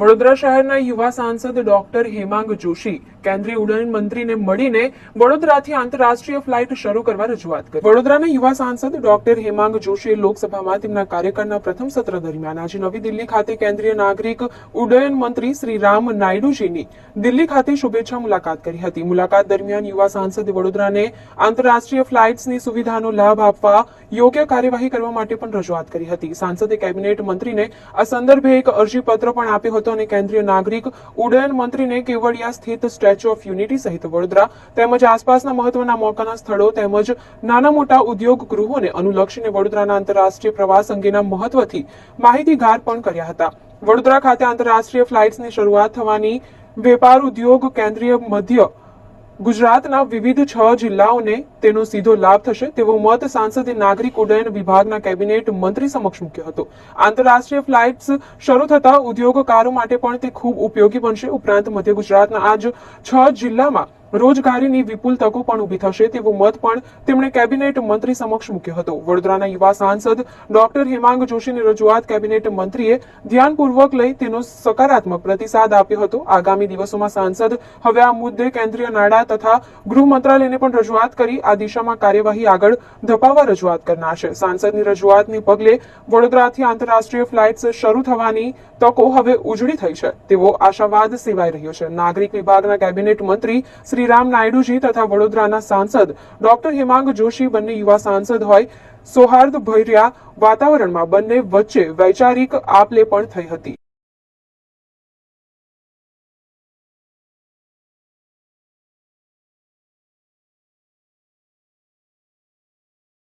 વડોદરા શહેરના યુવા સાંસદ ડોક્ટર હેમાંગ જોશી કેન્દ્રીય ઉડ્ડયન મંત્રીને મળીને વડોદરાથી આંતરરાષ્ટ્રીય ફ્લાઇટ શરૂ કરવા રજૂઆત કરી. વડોદરાના યુવા સાંસદ ડોક્ટર હેમાંગ જોશીએ લોકસભામાં તેમના કાર્યકાળના પ્રથમ સત્ર દરમિયાન આજે નવી દિલ્હી ખાતે કેન્દ્રીય નાગરિક ઉડ્ડયન મંત્રી શ્રી રામ નાયડુજીની દિલ્હી ખાતે શુભેચ્છા મુલાકાત કરી હતી. મુલાકાત દરમિયાન યુવા સાંસદે વડોદરાને આંતરરાષ્ટ્રીય ફ્લાઇટ્સની સુવિધાનો લાભ આપવા યોગ્ય કાર્યવાહી કરવા માટે પણ રજૂઆત કરી હતી. સાંસદે કેબિનેટ મંત્રીને આ સંદર્ભે એક અરજીપત્ર પણ આપ્યો હતો. અને કેન્દ્રીય નાગરિક ઉડ્ડયન મંત્રીને કેવડિયા સ્થિત સ્ટેચ્યુ ઓફ યુનિટી સહિત વડોદરા તેમજ આસપાસના મહત્વના મોકાના સ્થળો તેમજ નાના મોટા ઉદ્યોગ ગૃહોને અનુલક્ષીને વડોદરાના આંતરરાષ્ટ્રીય પ્રવાસ અંગેના મહત્વથી માહિતીગાર પણ કર્યા હતા. વડોદરા ખાતે આંતરરાષ્ટ્રીય ફ્લાઇટ્સની શરૂઆત થવાની વેપાર ઉદ્યોગ કેન્દ્રીય મધ્ય ગુજરાતના વિવિધ છ જિલ્લાઓને તેનો સીધો લાભ થશે તેવો મત સાંસદે નાગરિક ઉડ્ડયન વિભાગના કેબિનેટ મંત્રી સમક્ષ મૂક્યો હતો. આંતરરાષ્ટ્રીય ફ્લાઇટ્સ શરૂ થતા ઉદ્યોગકારો માટે પણ તે ખૂબ ઉપયોગી બનશે. ઉપરાંત મધ્ય ગુજરાતના આજ છ જિલ્લામાં રોજગારીની વિપુલ તકો પણ ઊભી થશે તેવો મત પણ તેમણે કેબિનેટ મંત્રી સમક્ષ મૂક્યો હતો. વડોદરાના યુવા સાંસદ ડોક્ટર હેમાંગ જોશીની રજૂઆત કેબિનેટ મંત્રીએ ધ્યાનપૂર્વક લઈ તેનો સકારાત્મક પ્રતિસાદ આપ્યો હતો. આગામી દિવસોમાં સાંસદ હવે આ મુદ્દે કેન્દ્રીય નાણાં તથા ગૃહ મંત્રાલયને પણ રજૂઆત કરી આ દિશામાં કાર્યવાહી આગળ ધપાવવા રજૂઆત કરનાર છે. સાંસદની રજૂઆતને પગલે વડોદરાથી આંતરરાષ્ટ્રીય ફ્લાઇટ્સ શરૂ થવાની તકો હવે ઉજળી થઈ છે. તેવો આશાવાદ સેવાઈ રહ્યો છે. નાગરિક વિભાગના કેબિનેટ મંત્રી શ્રી રામ નાયડુજી તથા વડોદરાના સાંસદ ડોક્ટર હેમાંગ જોશી બંને યુવા સાંસદ હોય. સૌહાર્દ ભર્યા વાતાવરણમાં બંને વચ્ચે વૈચારિક આપલે પણ થઈ હતી.